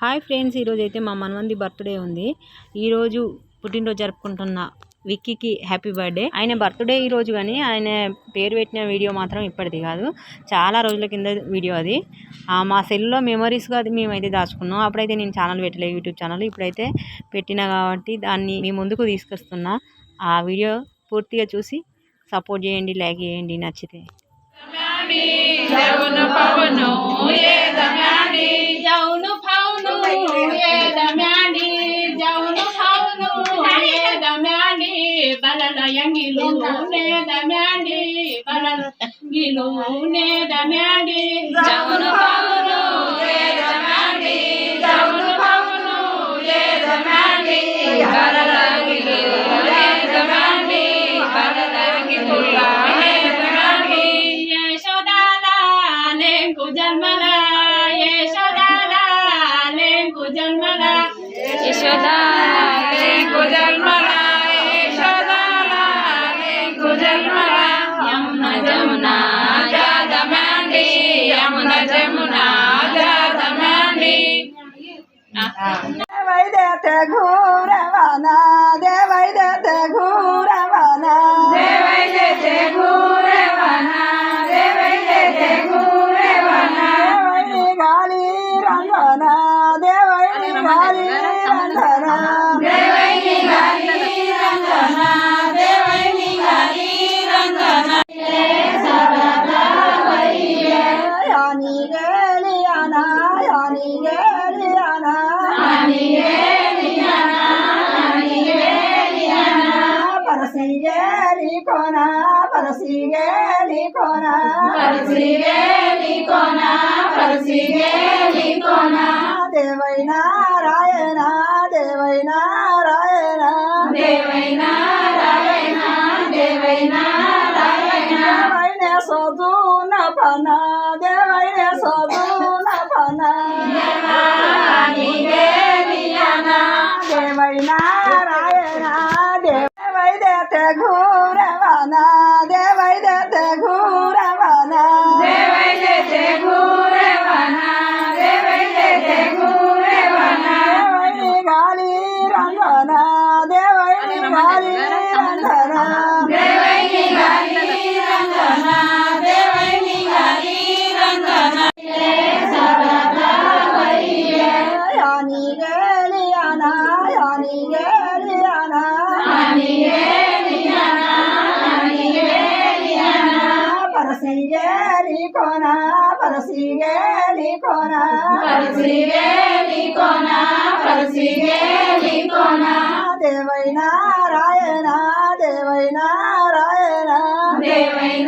Hi friends ఈరోజు అయితే మా మనవంది బర్త్డే ఉంది. ఈరోజు పుట్టినరోజు జరుపుకుంటున్న విక్కీకి హ్యాపీ బర్త్డే. ఆయన బర్త్డే ఈరోజు కానీ ఆయన పేరు పెట్టిన వీడియో మాత్రం ఇప్పటిది కాదు. చాలా రోజుల కింద వీడియో అది. మా సెల్లో మెమరీస్గా అది మేమైతే దాచుకున్నాం. అప్పుడైతే నేను ఛానల్ పెట్టలేదు యూట్యూబ్ ఛానల్ ఇప్పుడైతే పెట్టిన కాబట్టి దాన్ని మీ ముందుకు తీసుకొస్తున్నా. ఆ వీడియో పూర్తిగా చూసి సపోర్ట్ చేయండి లైక్ చేయండి నచ్చితే. ಬಲಲಯಂಗಿಲು ನೇದ ಮ್ಯಾಂಡಿ ಬಲಲಂಗಿಲು ನೇದ ಮ್ಯಾಂಡಿ ಜವನು ಪವನು దేవైదేతే ఘోరవన దేవైదేతే ఘోరవన గేలి కోన పరసి గేలి కోన పరిసిగేలి కోన పరిసిగేలి కోన దేవై నారాయణ దేవై నారాయణ దేవై నారాయణ దేవై నారాయణ దేవైన సోదూన పన? దేవైన సోదూన పన? దేవానిగేలియన దేవై దేవై దేతే ఘోరవన దేవైతే గూరవన. దేవైతే గూరవన. దేవైని గాలి రంగన. దేవైని గాలి రంగన. పరసి గేలి కోన పరసి గేలి కోన పరిసిగేలి కోన పరిసిగేలి కోన దేవై నారాయణ దేవై నారాయణ దేవై